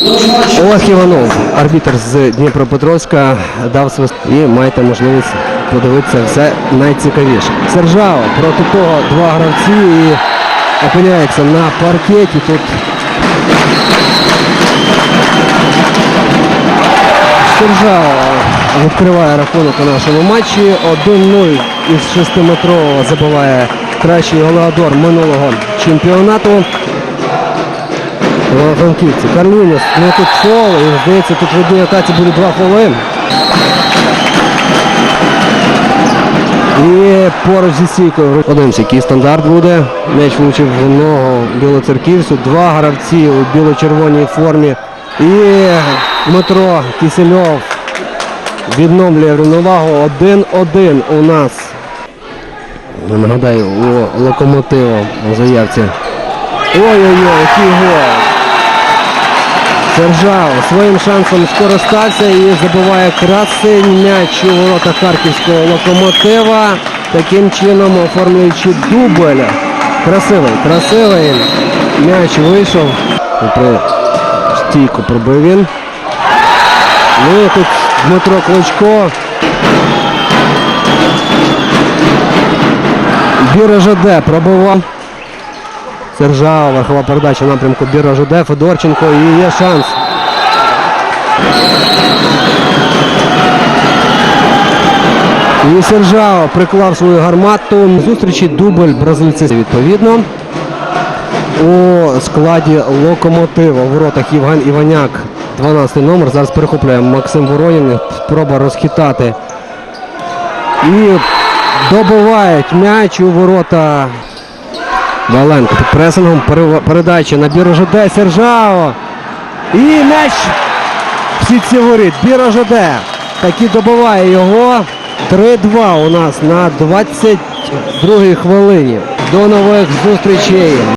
Олег Іванов, арбітр з Дніпропетровська, дав свист і маєте можливість подивитися все найцікавіше. Сержао проти того два гравці і опиняється на паркеті. Тут Сержао відкриває рахунок у нашому матчі. 1-0 із 6-метрового забиває кращий голеадор минулого чемпіонату. Франківці. Карлінос, ну тут фол, і здається, тут в одній атаці буде два фоли. І поруч зі стійкою. Подивимося, який стандарт буде. М'яч влучив в ногу білоцерківцю. Два гравці у біло-червоній формі. І Дмитро Кисельов відновлює рівновагу 1-1 у нас. Нагадаю, у локомотива у заявці. Ой-ой-ой, який гол! Сержао своїм шансом скористався і забиває красень м'яч у ворота харківського локомотива. Таким чином оформлюючи дубль. Красивий, красивий. М'яч вийшов. При стійку пробив він. Ну і тут Дмитро Клочко. Біра ЖД пробивав. Сержао, верхова передача в напрямку Біра ЖД, Федорченко і є шанс. І Сержао приклав свою гармату. Зустрічі дубль бразильців відповідно. У складі локомотива в воротах Євген Іваняк, 12 номер. Зараз перехоплює Максим Воронін. Спроба розхитати. І добивають м'яч у ворота Валенко під пресингом передача на ЖД Сержао. І м'яч всі ці горіть. Бірожоде таки добиває його. 3-2 у нас на 22-й хвилині. До нових зустрічей.